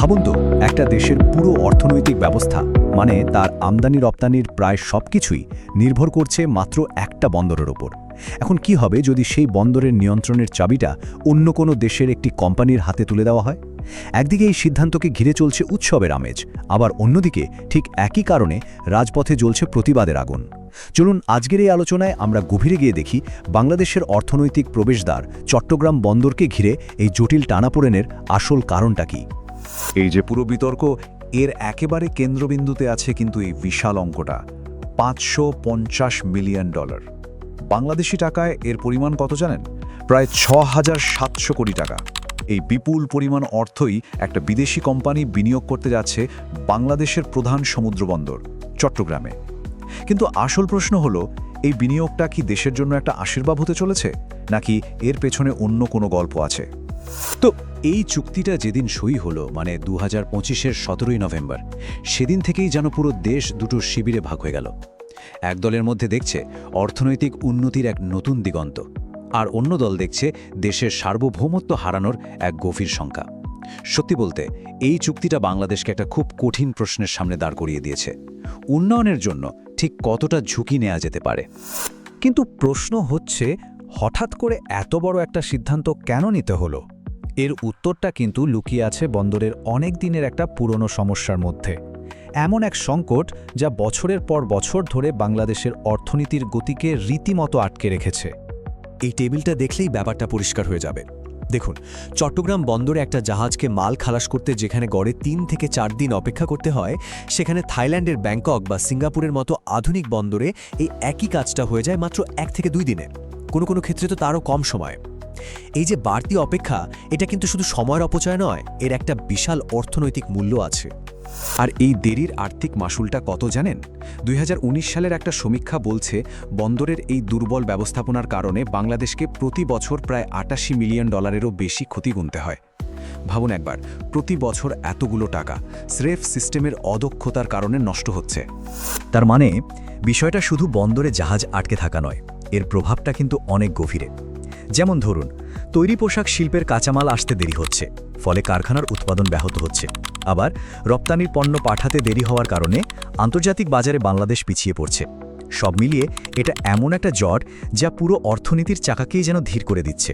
ভাবুন তো, একটা দেশের পুরো অর্থনৈতিক ব্যবস্থা মানে তার আমদানি রপ্তানির প্রায় সব কিছুই নির্ভর করছে মাত্র একটা বন্দরের ওপর। এখন কি হবে যদি সেই বন্দরের নিয়ন্ত্রণের চাবিটা অন্য কোনো দেশের একটি কোম্পানির হাতে তুলে দেওয়া হয়? একদিকে এই সিদ্ধান্তকে ঘিরে চলছে উৎসবের আমেজ, আবার অন্যদিকে ঠিক একই কারণে রাজপথে জ্বলছে প্রতিবাদের আগুন। চলুন আজকের এই আলোচনায় আমরা গভীরে গিয়ে দেখি বাংলাদেশের অর্থনৈতিক প্রবেশদ্বার চট্টগ্রাম বন্দরকে ঘিরে এই জটিল টানাপোড়েনের আসল কারণটা কী। এই যে পুরো বিতর্ক, এর একেবারে কেন্দ্রবিন্দুতে আছে কিন্তু এই বিশাল অঙ্কটা, পাঁচশো পঞ্চাশ মিলিয়ন ডলার। বাংলাদেশি টাকায় এর পরিমাণ কত জানেন? প্রায় ছ হাজার সাতশো কোটি টাকা। এই বিপুল পরিমাণ অর্থই একটা বিদেশি কোম্পানি বিনিয়োগ করতে যাচ্ছে বাংলাদেশের প্রধান সমুদ্র বন্দর, চট্টগ্রামে। কিন্তু আসল প্রশ্ন হলো, এই বিনিয়োগটা কি দেশের জন্য একটা আশীর্বাদ হতে চলেছে? নাকি এর পেছনে অন্য কোনো গল্প আছে? তো এই চুক্তিটা যেদিন সই হলো মানে দু হাজার পঁচিশের সতেরোই নভেম্বর, সেদিন থেকেই যেন পুরো দেশ দুটো শিবিরে ভাগ হয়ে গেল। এক দলের মধ্যে দেখছে অর্থনৈতিক উন্নতির এক নতুন দিগন্ত, আর অন্য দল দেখছে দেশের সার্বভৌমত্ব হারানোর এক গভীর সংখ্যা সত্যি বলতে, এই চুক্তিটা বাংলাদেশকে একটা খুব কঠিন প্রশ্নের সামনে দাঁড় করিয়ে দিয়েছে। উন্নয়নের জন্য ঠিক কতটা ঝুঁকি নেওয়া যেতে পারে? কিন্তু প্রশ্ন হচ্ছে, হঠাৎ করে এত বড় একটা সিদ্ধান্ত কেন নিতে হলো? এর উত্তরটা কিন্তু লুকিয়ে আছে বন্দরের অনেক দিনের একটা পুরনো সমস্যার মধ্যে। এমন এক সংকট যা বছরের পর বছর ধরে বাংলাদেশের অর্থনীতির গতিকে রীতিমতো আটকে রেখেছে। এই টেবিলটা দেখলেই ব্যাপারটা পরিষ্কার হয়ে যাবে। দেখুন, চট্টগ্রাম বন্দরে একটা জাহাজকে মাল খালাস করতে যেখানে গড়ে তিন থেকে চার দিন অপেক্ষা করতে হয়, সেখানে থাইল্যান্ডের ব্যাংকক বা সিঙ্গাপুরের মতো আধুনিক বন্দরে এই একই কাজটা হয়ে যায় মাত্র এক থেকে দুই দিনে। কোনো কোনো ক্ষেত্রে তো তারও কম সময়। এই যে বাড়তি অপেক্ষা, এটা কিন্তু শুধু সময়ের অপচয় নয়, এর একটা বিশাল অর্থনৈতিক মূল্য আছে। আর এই দেরির আর্থিক মাসুলটা কত জানেন? দুই হাজার উনিশ সালের একটা সমীক্ষা বলছে, বন্দরের এই দুর্বল ব্যবস্থাপনার কারণে বাংলাদেশকে প্রতি বছর প্রায় আটাশি মিলিয়ন ডলারেরও বেশি ক্ষতি গুনতে হয়। ভাবুন একবার, প্রতি বছর এতগুলো টাকা স্রেফ সিস্টেমের অদক্ষতার কারণে নষ্ট হচ্ছে। তার মানে বিষয়টা শুধু বন্দরে জাহাজ আটকে থাকা নয়, এর প্রভাবটা কিন্তু অনেক গভীরে। যেমন ধরুন, তৈরি পোশাক শিল্পের কাঁচামাল আসতে দেরি হচ্ছে, ফলে কারখানার উৎপাদন ব্যাহত হচ্ছে। আবার রপ্তানির পণ্য পাঠাতে দেরি হওয়ার কারণে আন্তর্জাতিক বাজারে বাংলাদেশ পিছিয়ে পড়ছে। সব মিলিয়ে এটা এমন একটা জট যা পুরো অর্থনীতির চাকাকেই যেন ধীর করে দিচ্ছে।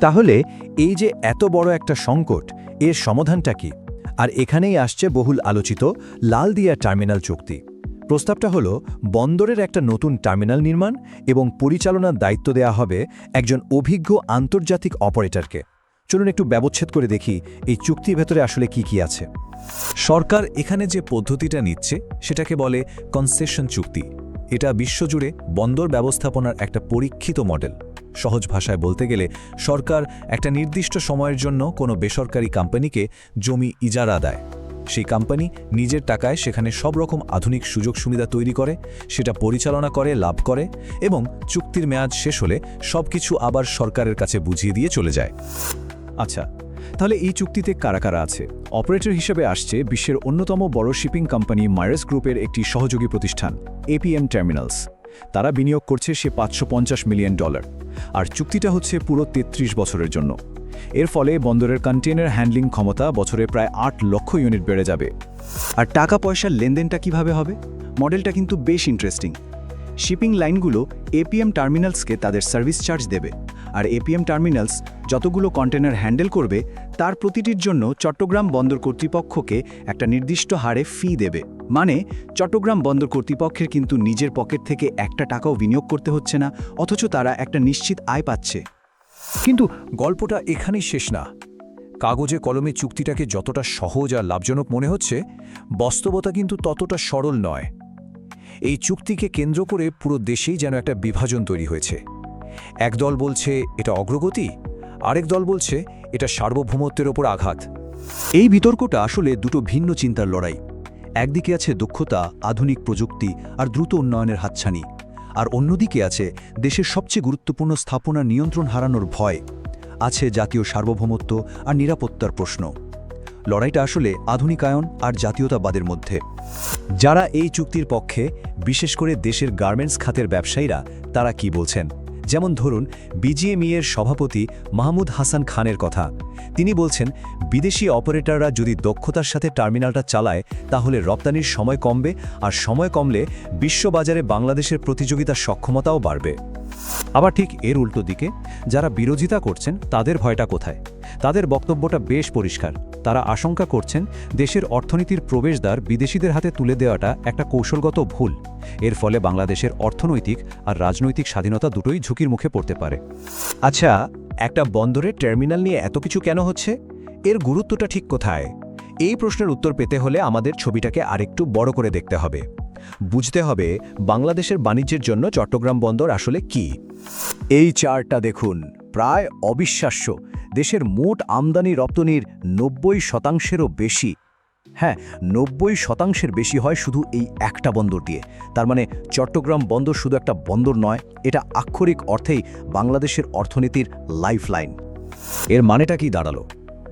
তাহলে এই যে এত বড় একটা সংকট, এর সমাধানটা কি? আর এখানেই আসছে বহুল আলোচিত লাল দিয়া টার্মিনাল চুক্তি। প্রস্তাবটা হলো, বন্দরের একটা নতুন টার্মিনাল নির্মাণ এবং পরিচালনার দায়িত্ব দেয়া হবে একজন অভিজ্ঞ আন্তর্জাতিক অপারেটরকে। চলুন একটু ব্যবচ্ছেদ করে দেখি এই চুক্তির ভেতরে আসলে কি কি আছে। সরকার এখানে যে পদ্ধতিটা নিচ্ছে, সেটাকে বলে কনসেশন চুক্তি। এটা বিশ্বজুড়ে বন্দর ব্যবস্থাপনার একটা পরীক্ষিত মডেল সহজ ভাষায় বলতে গেলে, সরকার একটা নির্দিষ্ট সময়ের জন্য কোনো বেসরকারি কোম্পানিকে জমি ইজারা দেয়। সেই কোম্পানি নিজের টাকায় সেখানে সব রকম আধুনিক সুযোগ সুবিধা তৈরি করে, সেটা পরিচালনা করে, লাভ করে এবং চুক্তির মেয়াদ শেষ হলে সবকিছু আবার সরকারের কাছে বুঝিয়ে দিয়ে চলে যায়। আচ্ছা তাহলে এই চুক্তিতে কারা কারা আছে? অপারেটর হিসেবে আসছে বিশ্বের অন্যতম বড় শিপিং কোম্পানি মাইরাস গ্রুপের একটি সহযোগী প্রতিষ্ঠান এপিএম টার্মিনালস তারা বিনিয়োগ করছে সে পাঁচশো পঞ্চাশ মিলিয়ন ডলার। আর চুক্তিটা হচ্ছে পুরো ৩৩ বছরের জন্য। এর ফলে বন্দরের কন্টেনার হ্যান্ডলিং ক্ষমতা বছরে প্রায় আট লক্ষ ইউনিট বেড়ে যাবে। আর টাকা পয়সার লেনদেনটা কীভাবে হবে? মডেলটা কিন্তু বেশ ইন্টারেস্টিং শিপিং লাইনগুলো এপিএম টার্মিনালসকে তাদের সার্ভিস চার্জ দেবে। আর এপিএম টার্মিনালস যতগুলো কন্টেনার হ্যান্ডেল করবে, তার প্রতিটির জন্য চট্টগ্রাম বন্দর কর্তৃপক্ষকে একটা নির্দিষ্ট হারে ফি দেবে। মানে চট্টগ্রাম বন্দর কর্তৃপক্ষের কিন্তু নিজের পকেট থেকে একটা টাকাও বিনিয়োগ করতে হচ্ছে না, অথচ তারা একটা নিশ্চিত আয় পাচ্ছে। কিন্তু গল্পটা এখানেই শেষ না। কাগজে কলমে চুক্তিটাকে যতটা সহজ আর লাভজনক মনে হচ্ছে, বাস্তবতা কিন্তু ততটা সরল নয়। এই চুক্তিকে কেন্দ্র করে পুরো দেশেই যেন একটা বিভাজন তৈরি হয়েছে। এক দল বলছে এটা অগ্রগতি, আরেক দল বলছে এটা সার্বভৌমত্বের ওপর আঘাত। এই বিতর্কটা আসলে দুটো ভিন্ন চিন্তার লড়াই। একদিকে আছে দক্ষতা, আধুনিক প্রযুক্তি আর দ্রুত উন্নয়নের হাতছানি। আর অন্যদিকে আছে দেশের সবচেয়ে গুরুত্বপূর্ণ স্থাপনা নিয়ন্ত্রণ হারানোর ভয়। আছে জাতীয় সার্বভৌমত্ব আর নিরাপত্তার প্রশ্ন। লড়াইটা আসলে আধুনিকায়ন আর জাতীয়তাবাদের মধ্যে। যারা এই চুক্তির পক্ষে, বিশেষ করে দেশের গার্মেন্টস খাতের ব্যবসায়ীরা, তারা কি বলছেন? যেমন ধরুন বিজিএমই এর সভাপতি মাহমুদ হাসান খানের কথা। তিনি বলছেন, বিদেশি অপারেটররা যদি দক্ষতার সাথে টার্মিনালটা চালায়, তাহলে রপ্তানির সময় কমবে আর সময় কমলে বিশ্ববাজারে বাংলাদেশের প্রতিযোগিতার সক্ষমতাও বাড়বে। আবার ঠিক এর উল্টো দিকে, যারা বিরোধিতা করছেন, তাদের ভয়টা কোথায়? তাদের বক্তব্যটা বেশ পরিষ্কার। তারা আশঙ্কা করছেন দেশের অর্থনীতির প্রবেশদ্বার বিদেশিদের হাতে তুলে দেওয়াটা একটা কৌশলগত ভুল। এর ফলে বাংলাদেশের অর্থনৈতিক আর রাজনৈতিক স্বাধীনতা দুটোই ঝুঁকির মুখে পড়তে পারে। আচ্ছা একটা বন্দরের টার্মিনাল নিয়ে এত কিছু কেন হচ্ছে? এর গুরুত্বটা ঠিক কোথায়? এই প্রশ্নের উত্তর পেতে হলে আমাদের ছবিটাকে আরেকটু বড় করে দেখতে হবে। বুঝতে হবে বাংলাদেশের বাণিজ্যের জন্য চট্টগ্রাম বন্দর আসলে কি। এই চার্টটা দেখুন, প্রায় অবিশ্বাস্য। দেশের মোট আমদানি রপ্তানির নব্বই শতাংশেরও বেশি। হ্যাঁ নব্বই শতাংশের বেশি হয় শুধু এই একটা বন্দর দিয়ে। তার মানে চট্টগ্রাম বন্দর শুধু একটা বন্দর নয়, এটা আক্ষরিক অর্থেই বাংলাদেশের অর্থনীতির লাইফলাইন। এর মানেটা কি দাঁড়াল?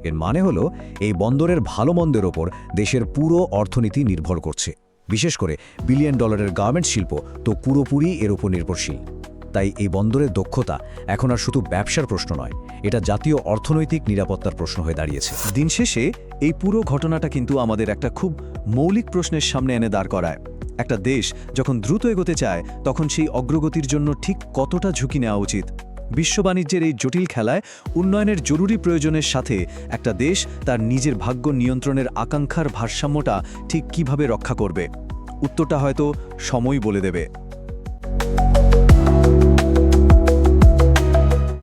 এর মানে হলো, এই বন্দরের ভালো মন্দের ওপর দেশের পুরো অর্থনীতি নির্ভর করছে। বিশেষ করে, বিলিয়ন ডলারের গার্মেন্টস শিল্প তো পুরোপুরি এর উপর নির্ভরশীল। তাই এই বন্দরের দক্ষতা এখন আর শুধু ব্যবসার প্রশ্ন নয়, এটা জাতীয় অর্থনৈতিক নিরাপত্তার প্রশ্ন হয়ে দাঁড়িয়েছে। দিন শেষে এই পুরো ঘটনাটা কিন্তু আমাদের একটা খুব মৌলিক প্রশ্নের সামনে এনে দাঁড় করায়। একটা দেশ যখন দ্রুত এগোতে চায়, তখন সেই অগ্রগতির জন্য ঠিক কতটা ঝুঁকি নেওয়া উচিত? বিশ্ব বাণিজ্যের এই জটিল খেলায় উন্নয়নের জরুরি প্রয়োজনের সাথে একটা দেশ তার নিজের ভাগ্য নিয়ন্ত্রণের আকাঙ্ক্ষার ভারসাম্যটা ঠিক কীভাবে রক্ষা করবে? উত্তরটা হয়তো সময় বলে দেবে।